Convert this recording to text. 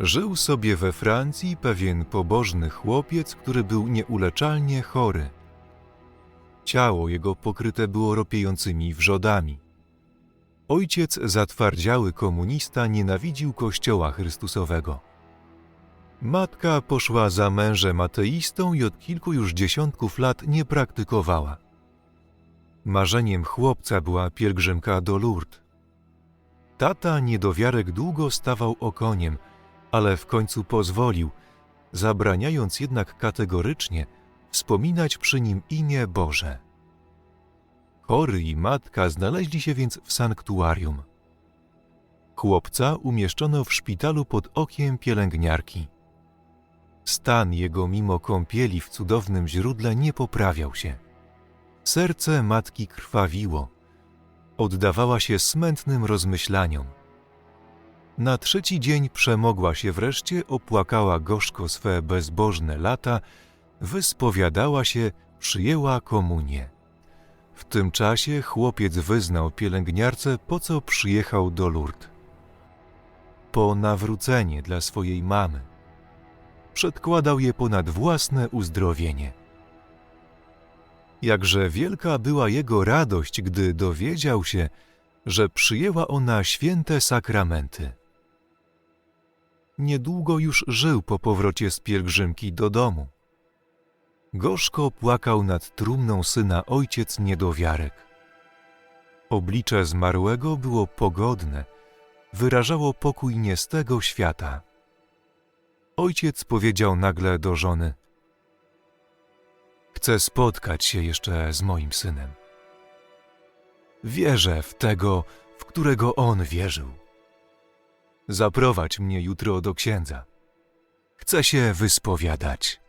Żył sobie we Francji pewien pobożny chłopiec, który był nieuleczalnie chory. Ciało jego pokryte było ropiejącymi wrzodami. Ojciec, zatwardziały komunista, nienawidził Kościoła Chrystusowego. Matka poszła za mężem ateistą i od kilku już dziesiątków lat nie praktykowała. Marzeniem chłopca była pielgrzymka do Lourdes. Tata niedowiarek długo stawał okoniem, ale w końcu pozwolił, zabraniając jednak kategorycznie wspominać przy nim imię Boże. Chory i matka znaleźli się więc w sanktuarium. Chłopca umieszczono w szpitalu pod okiem pielęgniarki. Stan jego mimo kąpieli w cudownym źródle nie poprawiał się. Serce matki krwawiło. Oddawała się smętnym rozmyślaniom. Na trzeci dzień przemogła się wreszcie, opłakała gorzko swe bezbożne lata, wyspowiadała się, przyjęła komunię. W tym czasie chłopiec wyznał pielęgniarce, po co przyjechał do Lourdes. Po nawrócenie dla swojej mamy. Przedkładał je ponad własne uzdrowienie. Jakże wielka była jego radość, gdy dowiedział się, że przyjęła ona święte sakramenty. Niedługo już żył po powrocie z pielgrzymki do domu. Gorzko płakał nad trumną syna ojciec niedowiarek. Oblicze zmarłego było pogodne, wyrażało pokój nie z tego świata. Ojciec powiedział nagle do żony: Chcę spotkać się jeszcze z moim synem. Wierzę w tego, w którego on wierzył. Zaprowadź mnie jutro do księdza. Chcę się wyspowiadać.